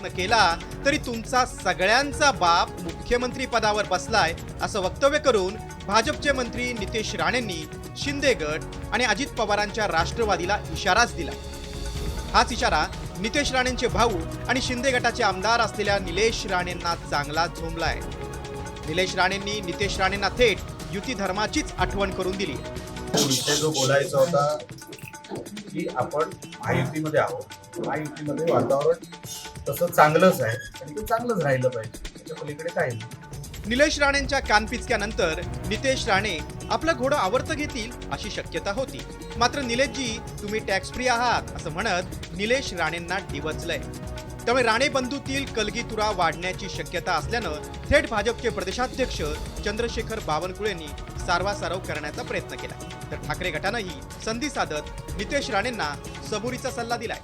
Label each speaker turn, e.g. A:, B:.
A: प्रयत्न केला तरी तुमचा सगळ्यांचा बाप मुख्यमंत्री पदावर बसलाय असं वक्तव्य करून भाजपचे मंत्री नितेश राणेंनी शिंदे गट आणि अजित पवारांच्या राष्ट्रवादीला इशाराच दिला. हाच इशारा नितेश राणेंचे भाऊ आणि शिंदे गटाचे आमदार असलेल्या निलेश राणेंना चांगला झोंबलाय. निलेश राणेंनी नितेश राणेंना थेट युती धर्माचीच आठवण करून दिली.
B: विषय जो बोलायचा होता की आपण महायुतीमध्ये आहोत. महायुतीमध्ये वातावरण तसं चांगलंच आहे. आणि ते चांगलंच राहिलं पाहिजे. त्याच्या पलीकडे काही नाही.
A: निलेश राणेंच्या कानपिचक्यानंतर नितेश राणे आपलं घोडं आवर्त घेतील अशी शक्यता होती. मात्र निलेशजी तुम्ही टॅक्स फ्री आहात असं म्हणत निलेश राणेंना डिवचलंय. त्यामुळे राणे बंधूतील कलगीतुरा वाढण्याची शक्यता असल्यानं थेट भाजपचे प्रदेशाध्यक्ष चंद्रशेखर बावनकुळेंनी सारवासारव करण्याचा प्रयत्न केला. तर ठाकरे गटानंही संधी साधत नितेश राणेंना सबुरीचा सल्ला दिलाय.